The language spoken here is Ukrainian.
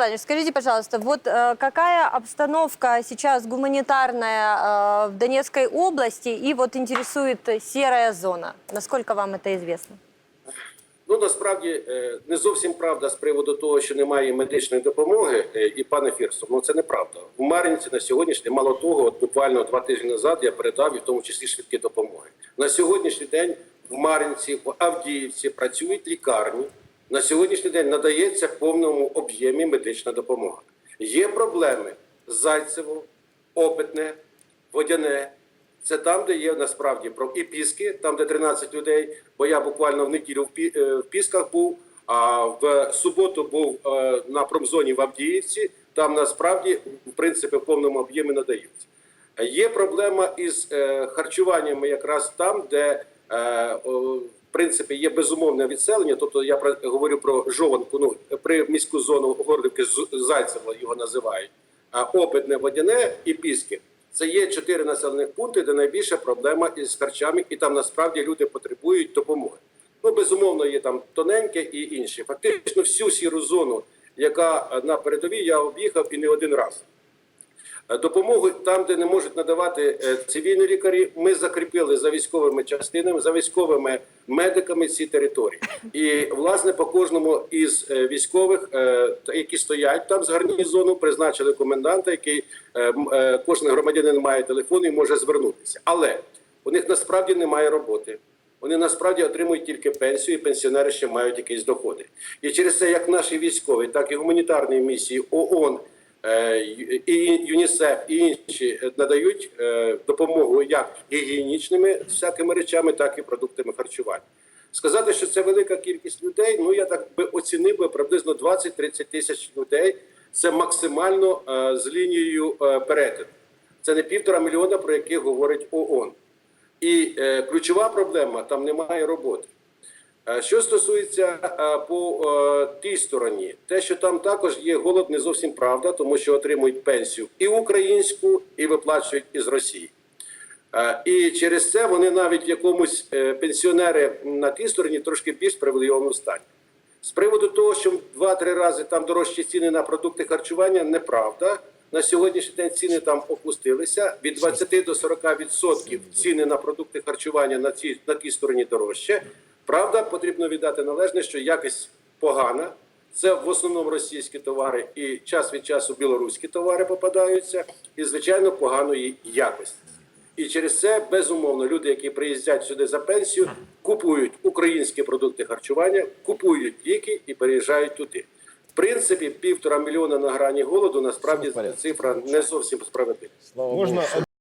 Иванович, скажите, пожалуйста, вот э, какая обстановка сейчас гуманитарная э, в Донецкой области и вот интересует э, серая зона? Насколько вам это известно? Ну насправді е, не зовсім правда з приводу того, що немає медичної допомоги, е, і пане Фірсов, ну це неправда. В Мар'їнці на сьогоднішній мало того, от буквально два тижні назад я передав і в тому числі швидкі допомоги. На сьогоднішній день в Мар'їнці, в Авдіївці працюють лікарні. На сьогоднішній день надається в повному об'ємі медична допомога. Є проблеми Зайцево, Опитне, Водяне. Це там, де є насправді і Піски, там, де 13 людей. Бо я буквально в неділю в, е, Пісках був, а в суботу був е, на промзоні в Авдіївці. Там насправді, в принципі, в повному об'ємі надаються. Є проблема із е, харчуваннями якраз там, де в принципі є безумовне відселення. Тобто я про, говорю про жованку, ну при міську зону Горлівки Зайцево його називають, а Опитне, Водяне і Піски. Це є чотири населених пункти, де найбільша проблема із харчами, і там насправді люди потребують допомоги. Ну, безумовно, є там тоненьке і інші. Фактично, всю сіру зону, яка е, на передовій, я об'їхав і не один раз. Е, Допомогу там, де не можуть надавати е, цивільні лікарі, ми закріпили за військовими частинами, за військовими медиками ці території. І власне по кожному із е, військових, які стоять там з гарнізону, призначили коменданта, який кожен громадянин має телефон і може звернутися. Але у них насправді немає роботи. Вони насправді отримують тільки пенсію, і пенсіонери ще мають якісь доходи. І через це як наші військові, так і гуманітарні місії ООН і ЮНІСЕФ і інші е, надають е, допомогу як гігієнічними всякими речами, так і продуктами харчування. Сказати, що це велика кількість людей, ну я так би оцінив би приблизно 20-30 тисяч людей. Це максимально е, з лінією е, перетину. Це не півтора мільйона, про які говорить ООН. І е, ключова проблема там немає роботи. Е, Що стосується е, по е, тій стороні, те, що там також є голод, не зовсім правда, тому що отримують пенсію і українську, і виплачують із Росії. І через це вони навіть якомусь пенсіонери на тій стороні трошки більш привілейованому стані. З приводу того, що два-три рази там дорожчі ціни на продукти харчування, неправда. На сьогоднішній день ціни там опустилися від 20 до 40 відсотків ціни на продукти харчування на цій на тій стороні дорожче. Правда, потрібно віддати належне, що якість погана. Це в основному російські товари і час від часу білоруські товари попадаються, і звичайно поганої якості. І через це безумовно люди, які приїздять сюди за пенсію, купують українські продукти харчування, купують ліки і переїжджають туди. В принципі, півтора мільйона на грані голоду насправді цифра не зовсім справедлива. Можна